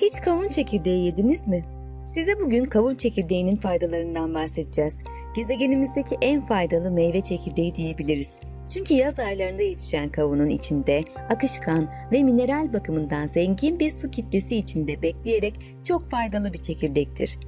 Hiç kavun çekirdeği yediniz mi? Size bugün kavun çekirdeğinin faydalarından bahsedeceğiz. Gezegenimizdeki en faydalı meyve çekirdeği diyebiliriz. Çünkü yaz aylarında yetişen kavunun içinde akışkan ve mineral bakımından zengin bir su kitlesi içinde bekleyerek çok faydalı bir çekirdektir.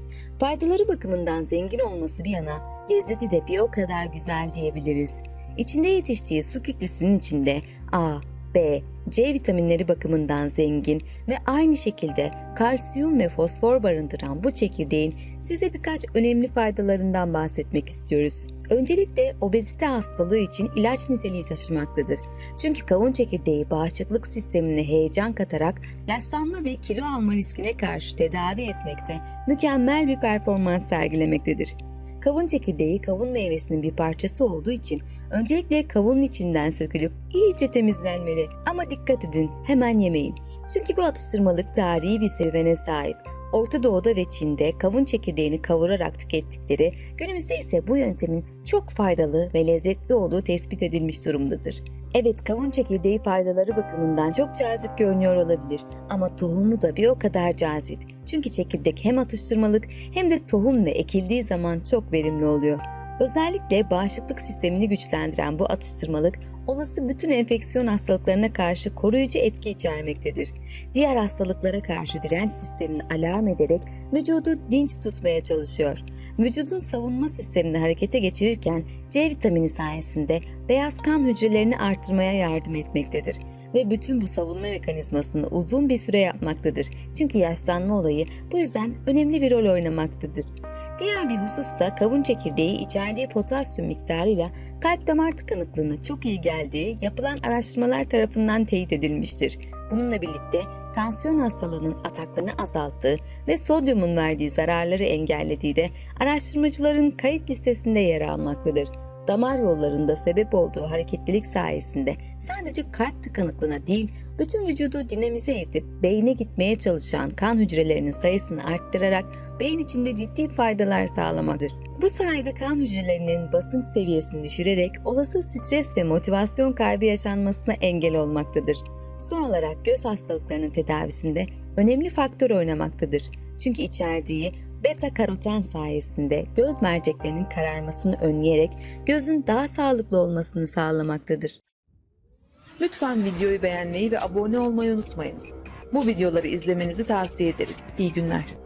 Faydaları bakımından zengin olması bir yana lezzeti de bir o kadar güzel diyebiliriz. İçinde yetiştiği su kütlesinin içinde A, B, C vitaminleri bakımından zengin ve aynı şekilde kalsiyum ve fosfor barındıran bu çekirdeğin size birkaç önemli faydalarından bahsetmek istiyoruz. Öncelikle obezite hastalığı için ilaç niteliği taşımaktadır. Çünkü kavun çekirdeği bağışıklık sistemine heyecan katarak yaşlanma ve kilo alma riskine karşı tedavi etmekte mükemmel bir performans sergilemektedir. Kavun çekirdeği kavun meyvesinin bir parçası olduğu için öncelikle kavunun içinden sökülüp iyice temizlenmeli. Ama dikkat edin hemen yemeyin. Çünkü bu atıştırmalık tarihi bir serüvene sahip. Orta Doğu'da ve Çin'de kavun çekirdeğini kavurarak tükettikleri, günümüzde ise bu yöntemin çok faydalı ve lezzetli olduğu tespit edilmiş durumdadır. Evet kavun çekirdeği faydaları bakımından çok cazip görünüyor olabilir ama tohumu da bir o kadar cazip. Çünkü çekirdek hem atıştırmalık hem de tohumla ekildiği zaman çok verimli oluyor. Özellikle bağışıklık sistemini güçlendiren bu atıştırmalık olası bütün enfeksiyon hastalıklarına karşı koruyucu etki içermektedir. Diğer hastalıklara karşı direnç sistemini alarm ederek vücudu dinç tutmaya çalışıyor. Vücudun savunma sistemini harekete geçirirken C vitamini sayesinde beyaz kan hücrelerini artırmaya yardım etmektedir ve bütün bu savunma mekanizmasını uzun bir süre yapmaktadır. Çünkü yaşlanma olayı bu yüzden önemli bir rol oynamaktadır. Diğer bir husussa kavun çekirdeği içerdiği potasyum miktarıyla kalp damar tıkanıklığına çok iyi geldiği yapılan araştırmalar tarafından teyit edilmiştir. Bununla birlikte tansiyon hastalığının ataklarını azalttığı ve sodyumun verdiği zararları engellediği de araştırmacıların kayıt listesinde yer almaktadır. Damar yollarında sebep olduğu hareketlilik sayesinde sadece kalp tıkanıklığına değil, bütün vücudu dinamize edip beyne gitmeye çalışan kan hücrelerinin sayısını arttırarak beyin içinde ciddi faydalar sağlamaktır. Bu sayede kan hücrelerinin basınç seviyesini düşürerek olası stres ve motivasyon kaybı yaşanmasına engel olmaktadır. Son olarak göz hastalıklarının tedavisinde önemli faktör oynamaktadır. Çünkü içerdiği beta karoten sayesinde göz merceklerinin kararmasını önleyerek gözün daha sağlıklı olmasını sağlamaktadır. Lütfen videoyu beğenmeyi ve abone olmayı unutmayınız. Bu videoları izlemenizi tavsiye ederiz. İyi günler.